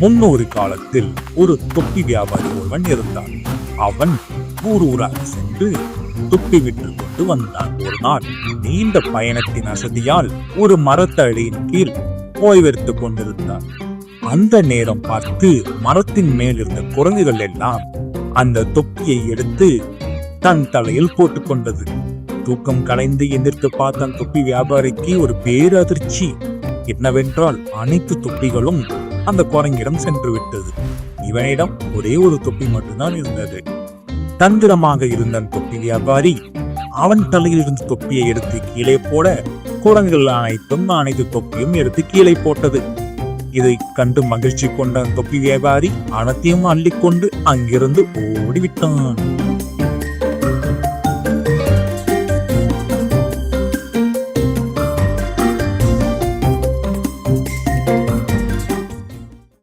முன்னொரு காலத்தில் ஒரு தொப்பி வியாபாரி ஒருவன் இருந்தான். அவன் ஊர் ஊராக சென்று தொப்பி விற்று கொண்டு வந்தான். ஒரு நாள் நீண்ட பயணத்தின் அசதியால் ஒரு மரத்தடியின் கீழ் ஓய்வெடுத்துக் கொண்டிருந்தான். அந்த நேரம் பார்த்து மரத்தின் மேல் இருந்த குரங்குகள் எல்லாம் அந்த தொப்பியை எடுத்து தன் தலையில் போட்டுக்கொண்டது தூக்கம் கலைந்து எந்திரித்து பார்த்த தொப்பி வியாபாரிக்கு ஒரு பேரதிர்ச்சி. என்னவென்றால் அனைத்து தொப்பிகளும் அந்த குரங்கிடம் சென்று விட்டது இவனிடம் ஒரே ஒரு தொப்பி மட்டும்தான் இருந்தது. தந்திரமாக இருந்த அந்த தொப்பி வியாபாரி அவன் தலையில் இருந்த தொப்பியை எடுத்து கீழே போட குரங்குகள் அனைத்தும் அனைத்து தொப்பியும் எடுத்து கீழே போட்டது. இதை கண்டு மகிழ்ச்சி கொண்ட அந்த தொப்பி வியாபாரி அனைத்தையும் அள்ளிக்கொண்டு அங்கிருந்து ஓடிவிட்டான்.